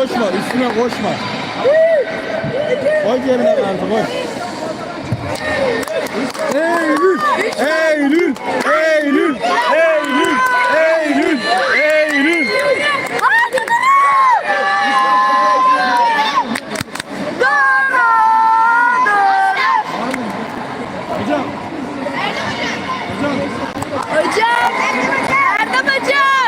Koşma, üstüne koşma. Koy yerine kartı koy. Eylül, Eylül, Eylül, Eylül, Eylül. Hocam, hocam. Hocam! Erdem hocam!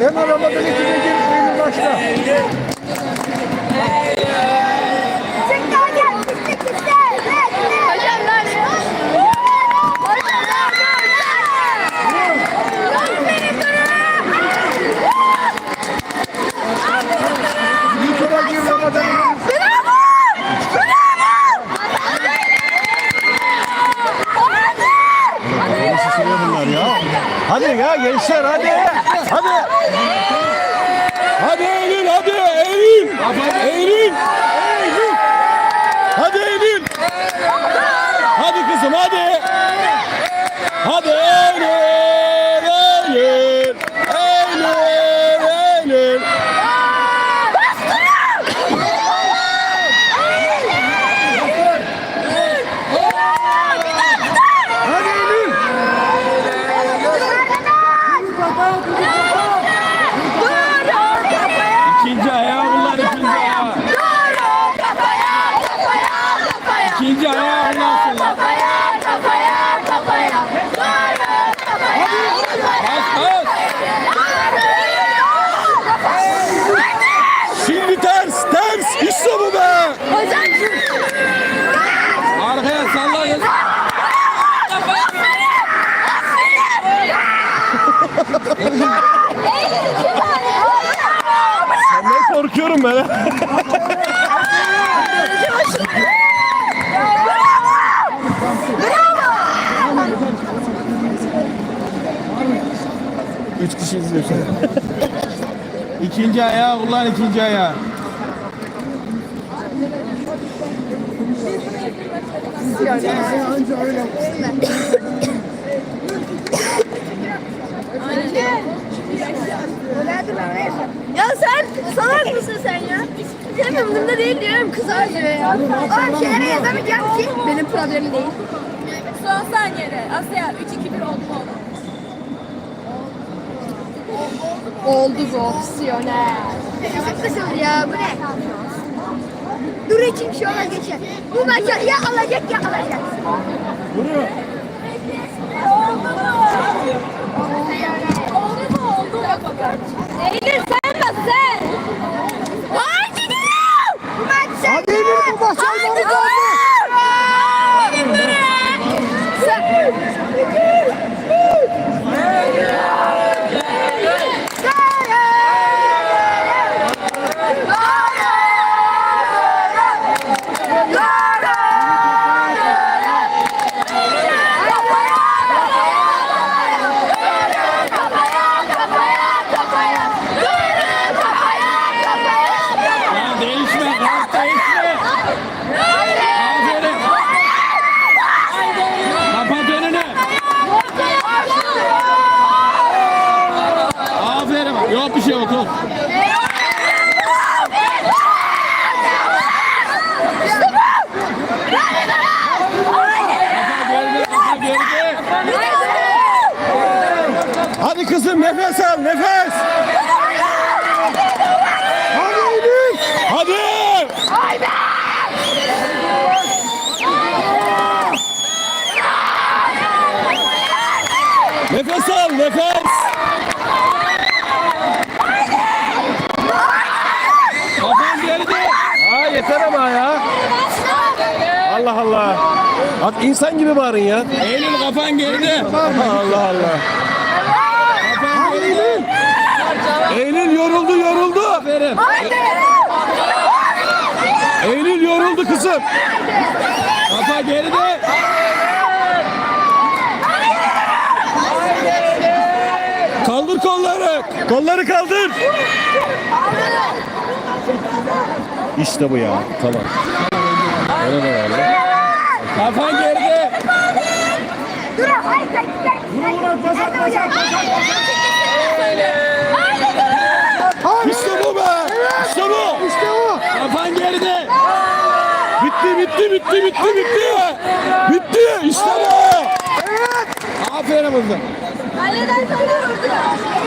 Hemen Ramazan içine gir, Eylül başla. Hocam nerede? Hocam Bir tura gir Ramazan. Nasıl sürüyor bunlar ya? Hadi ya gençler hadi. Hadi. Hadi Eylül hadi Eylül. Eylül. Eylül. Hadi Eylül. Hadi kızım hadi. Hadi Eylül. Eylül. Eylül. Eylül. Hadi Eylül. İkinci ayağı bunlar ikinci ayağı. İkinci ayağı bunlar. Bas bas. Şimdi ters ters. İşte bu be. Arkaya sallayın. Ne korkuyorum ben. Üç kişi izliyor seni. ikinci ayağı kullan ikinci ayağı. Ya sen salak mısın sen ya? Benim umurumda değil diyorum kızar diyor ya. Oğlum şeylere yazamayacağım ki. Benim problemim değil. Son saniyede. Asya 3-2-1 oldu mu oldu? Oldu bu opsiyonel. Nasıl ya bu ne? Dur için şey olmaz geçer. Bu maçı ya alacak ya alacak. Vuruyor. Oldu mu oldu? Bak bakalım. Eylül sen bak sen. Haydi gidiyorum. Bu maç sen. Hadi Eylül, bu maç Haydi olmalı gidiyorum. Sen. Ya değişme, kart değişme. Aferin. Kapat önünü. Aferin. Yok bir şey otur. Geride, kafa geride. Hadi kızım nefes al nefes. Hadi Eylül. Hadi. Nefes. Kafan geride. Aa yeter ama ya. Allah Allah. At insan gibi bağırın ya. Eylül kafan geride. Allah Allah. Kafan geride. Eylül yoruldu yoruldu. Aferin. Eylül yoruldu kızım. Kafa geride. Kaldır kolları. Kolları kaldır. İşte bu ya. Tamam. Öyle de var. Kafan geride. Dur hayır. İşte bu be. İşte bu. İşte o. Kafan geride. Bitti bitti bitti bitti bitti. Bitti. İşte bu. Evet. Aferin kızım. Kaleden sonra vurdu.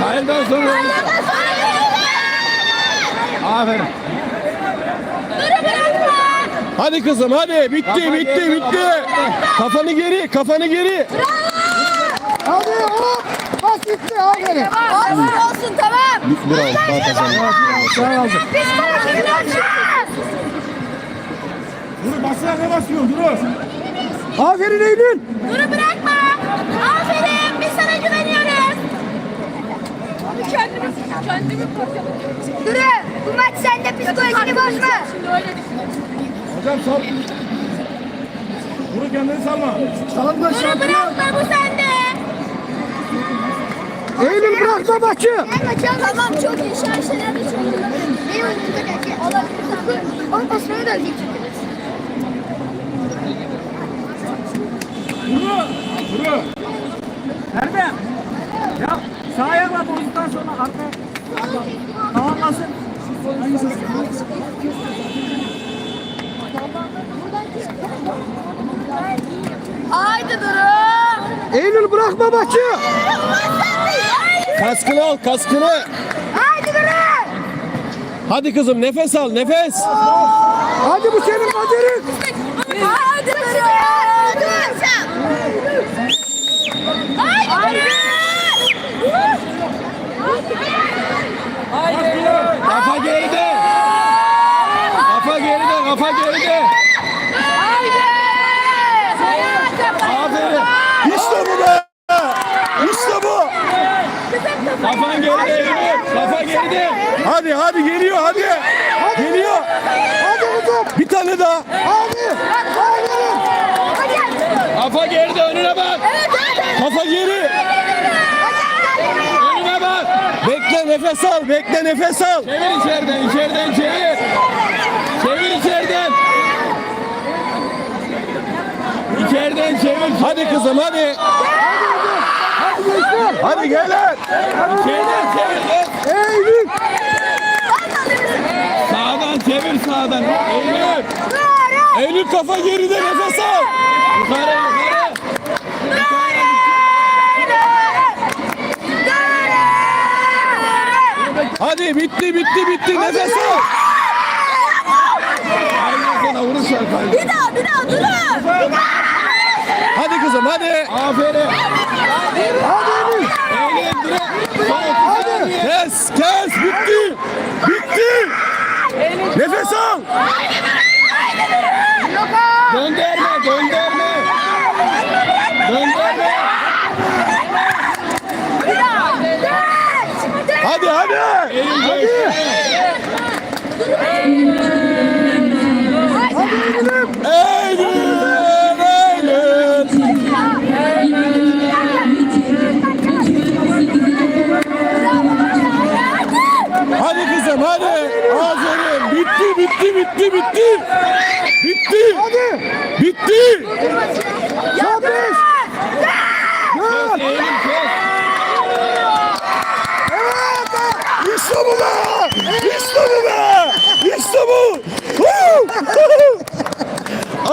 Hayırdan sonra. Kaleden sonra. Aferin. Duru bırakma. Hadi kızım hadi. Bitti bitti bitti. Kafanı geri kafanı geri. Hadi hop. Pas gitti. Aferin. Olsun olsun tamam. Bravo. Biz konuşuyoruz. Dur basına ne basıyorsun? Dur. Aferin Eylül. Duru bırakma. Aferin biz sana güveniyoruz. Kendimi, parçaladım. Dur bu maç sende psikolojini bozma. Şimdi öyle düşünüyorum. Hocam sal. Vur kendini salma. Salma Duru bırakma bu sende. Eylül bırakma maçı. Tamam çok iyi şarjlar da çok iyi. Benim önümde gelecek. Olabilir. Onun pasını da ölecek. Vuru. Vuru. Erdem. Ya sağ ayakla bozduktan sonra arka tamamlasın. Haydi Duru. Eylül bırakma maçı. Kaskını al kaskını. Haydi dur. Hadi kızım nefes al nefes. Hadi bu senin kaderin. Haydi Duru. Haydi Duru. Kafa geride. Kafa geride kafa geride. Aferin. İşte bu be. İşte bu. Kafan geride Eylül. Kafa geride. Hadi hadi geliyor hadi. Geliyor. Hadi kızım. Bir tane daha. Hadi. Aferin. Kafa geride önüne bak. Kafa geri. Önüne bak. Bekle nefes al. Bekle nefes al. Çevir içeriden. içeriden çevir. Çevir içeriden. İçeriden çevir. Hadi kızım hadi. Hadi gençler. Hadi gel lan. İçeriden çevir. Eylül. Sağdan çevir sağdan. Eylül. Eylül kafa geride nefes al. Yukarı yukarı. Hadi bitti bitti bitti nefes al. Aynen sana vuruş kalbi. Bir daha bir daha Duru. Hadi kızım hadi. Aferin. Hadi Eylül. Eylül direkt. Hadi. Kes kes bitti. Bitti. Nefes al. Gönderme. Gönderme. Bitti bitti bitti bitti. Hadi. Bitti. Eylül kes. Evet. İşte bu be! İşte bu be! İşte bu!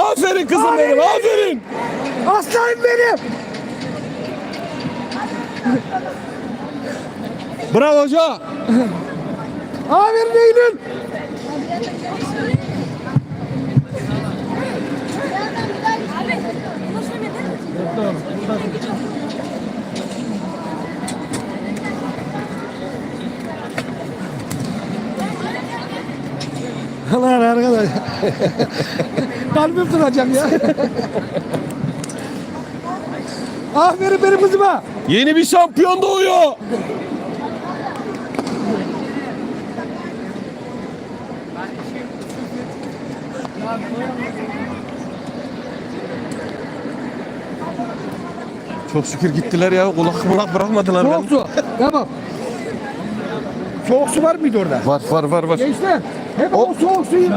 Aferin kızım benim, aferin! Aslanım benim. Bravo hoca! Aferin Eylül. Kalbim duracak ya. Aferin benim kızıma. Yeni bir şampiyon doğuyor! Çok şükür gittiler ya, kulak kulak bırakmadılar Soğuk su. Tamam. Soğuk su var mıydı orada? Var var var var. Gençler hep o soğuk suyu